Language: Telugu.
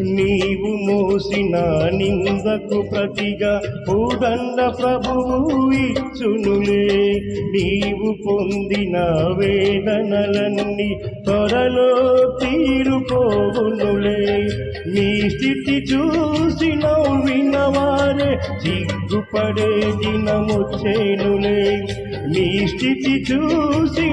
నీవు మోసిన నిందకు ప్రతిగా భూదండ ప్రభువు ఇచ్చునులే. నీవు పొందిన వేదనలన్నీ త్వరలో తీరుకోవునులే నీ స్థితి చూసి నవ్విన సిగ్గుపడే దినమొచ్చేనులే. నీ స్థితి చూసి